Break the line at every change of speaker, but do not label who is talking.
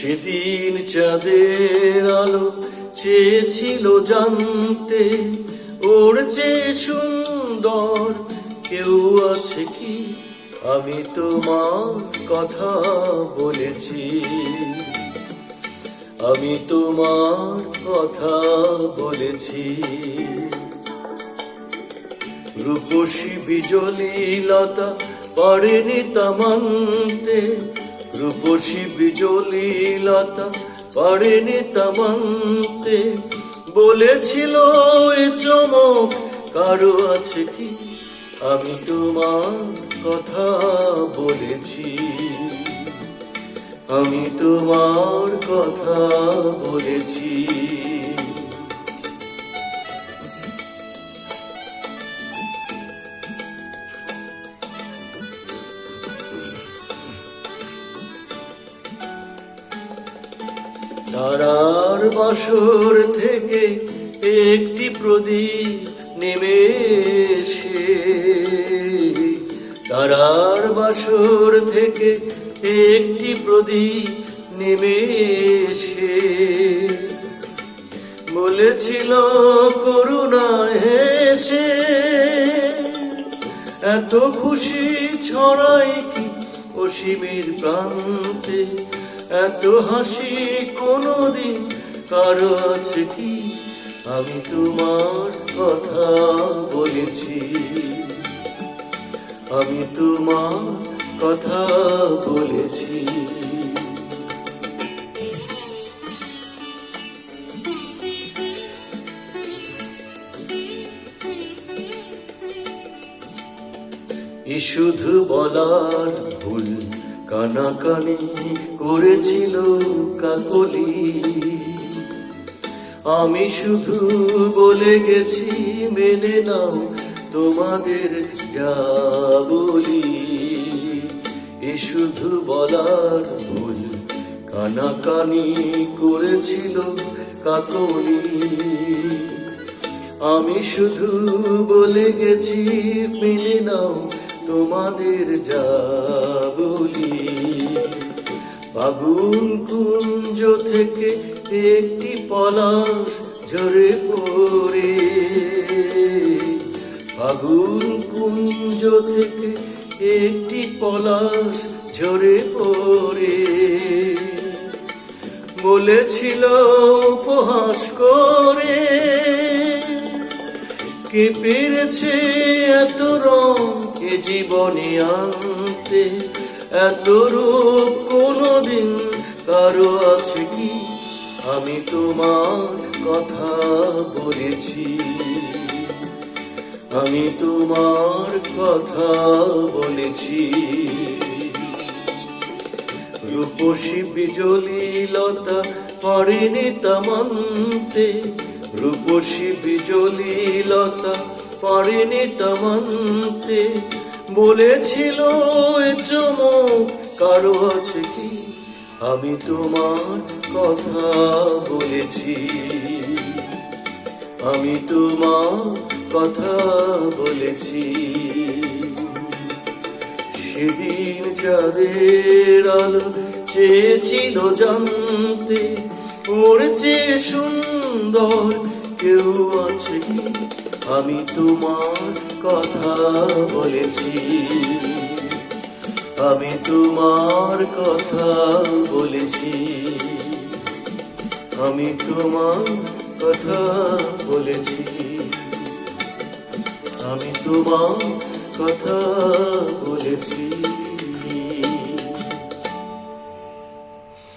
সেদিন চাঁদের আলো চেয়েছিল জানতে, ওর চেয়ে সুন্দর কেউ আছে কি? আমি তোমার কথা বলেছি। আমি তোমার কথা বলেছি। রূপসী বিজলি লতা পারেনি তামান্তে রূপসী বিজলি লতা পারেনি তামান্তে। বলেছিল, এ চমক, কারও আছে কি? আমি তোমার কথা বলেছি। আমি তোমার কথা বলেছি। তারার বাসর থেকে একটি প্রদীপ নেমে তারার বাসর থেকে একটি প্রদীপ নেমে বলেছিল করুণা হেসে এত খুশি ছড়াই কি অসীমের প্রান্তে? এত হাসি কোনদিন কারও আছে কি? আমি তোমার কথা বলেছি। আমি তোমার কথা বলেছি। শুধু বলার ভুল কানাকানি করেছিল কাকলি। আমি শুধু বলে গেছি, মেনে নাও, তোমাদের যা বলি। এ শুধু বলার ভুল, কানাকানি করেছিল কাকলি। আমি শুধু বলে গেছি, মেনে নাও তোমাদের যা বলি। ফাগুন কুঞ্জ থেকে একটি পলাশ ঝরে পড়ে। ফাগুন কুঞ্জ থেকে একটি পলাশ ঝরে পড়ে। বলেছিল উপহাস করে কে পেরেছে এত রং এ জীবনে আনতে? এত রূপ কোনদিন কারও আছে কি? আমি তোমার কথা বলেছি। আমি তোমার কথা বলেছি। রূপসী বিজলি লতা পারেনি তামান্তে রূপসী বিজলি লতা পারেনি তামান্তে বলেছিল কারও আছে কি? আমি তোমার কথা বলেছি। আমি তোমার কথা বলেছি। সেদিন চাঁদের আলো চেয়েছিল জানতে। ওর সুন্দর কেউ আছে কি? আমি তোমার কথা বলেছি। আমি তোমার কথা বলেছি। আমি তোমার কথা বলেছি। আমি তোমার কথা বলেছি।